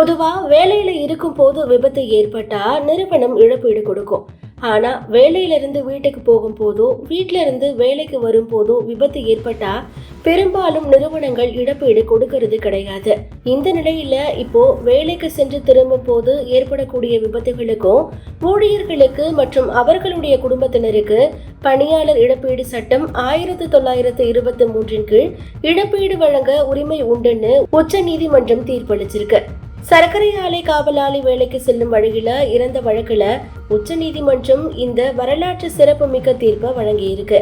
பொதுவாக வேலையில் இருக்கும் போது விபத்து ஏற்பட்டால் நிறுவனம் இழப்பீடு கொடுக்கும். ஆனால் வேலையிலிருந்து வீட்டுக்கு போகும் போதோ வேலைக்கு வரும் போதோ விபத்து ஏற்பட்டா பெரும்பாலும் நிறுவனங்கள் இழப்பீடு கொடுக்கறது கிடையாது. இந்த நிலையில இப்போ வேலைக்கு சென்று திரும்பும் போது ஏற்படக்கூடிய விபத்துகளுக்கும் ஊழியர்களுக்கு மற்றும் அவர்களுடைய குடும்பத்தினருக்கு பணியாளர் இழப்பீடு சட்டம் ஆயிரத்தி தொள்ளாயிரத்து இருபத்தி மூன்றின் கீழ் இழப்பீடு வழங்க உரிமை உண்டுன்னு உச்ச நீதிமன்றம் தீர்ப்பளிச்சிருக்கு. சர்க்கரை ஆலை காவலாளி வேலைக்கு செல்லும் வழியில இறந்த வழக்குல உச்சநீதிமன்றம் இந்த வரலாற்று சிறப்புமிக்க தீர்ப்பை வழங்கியிருக்கு.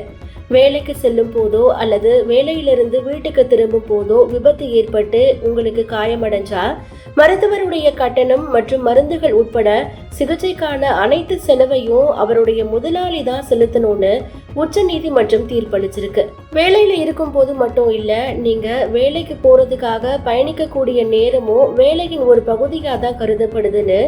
வேலைக்கு செல்லும் போதோ அல்லது வேலையிலிருந்து வீட்டுக்கு திரும்பும் போதோ விபத்து ஏற்பட்டு உங்களுக்கு காயமடைஞ்சா மருத்துவருடைய கட்டணம் மற்றும் மருந்துகள் உட்பட சிகிச்சைக்கான அனைத்து செலவையும் அவருடைய முதலாளி தான் செலுத்தணும்னு உச்ச நீதிமன்றம் தீர்ப்பளிச்சிருக்கு. வேலையில இருக்கும் போது மட்டும் இல்ல நீங்க வேலைக்கு போறதுக்காக பயணிக்கக்கூடிய நேரமும் வேலையின் ஒரு பகுதியா தான் கருதப்படுதுன்னு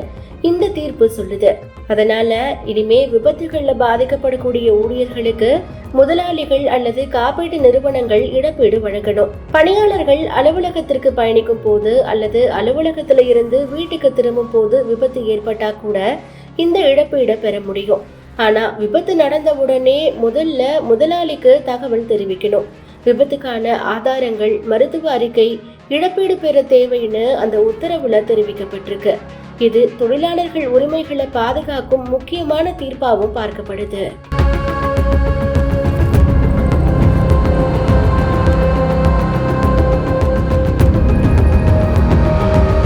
இந்த தீர்ப்பு சொல்லுது. அதனால இனிமே விபத்துகள்ல பாதிக்கப்படக்கூடிய ஊழியர்களுக்கு முதலாளிகள் அல்லது காப்பீட்டு நிறுவனங்கள் இழப்பீடு வழங்கணும். பணியாளர்கள் அலுவலகத்திற்கு பயணிக்கும் போது அல்லது அலுவலகத்தில் இருந்து வீட்டுக்கு திரும்பும் போது விபத்து ஏற்பட்டா கூட இந்த இழப்பீடை பெற முடியும். ஆனா விபத்து நடந்த உடனே முதல்ல முதலாளிக்கு தகவல் தெரிவிக்கணும். விபத்துக்கான ஆதாரங்கள் மருத்துவ அறிக்கை இழப்பீடு பெற தேவைன்னு அந்த உத்தரவுல தெரிவிக்கப்பட்டிருக்கு. இது தொழிலாளர்கள் உரிமைகளை பாதுகாக்கும் முக்கியமான தீர்ப்பாகவும் பார்க்கப்படுது.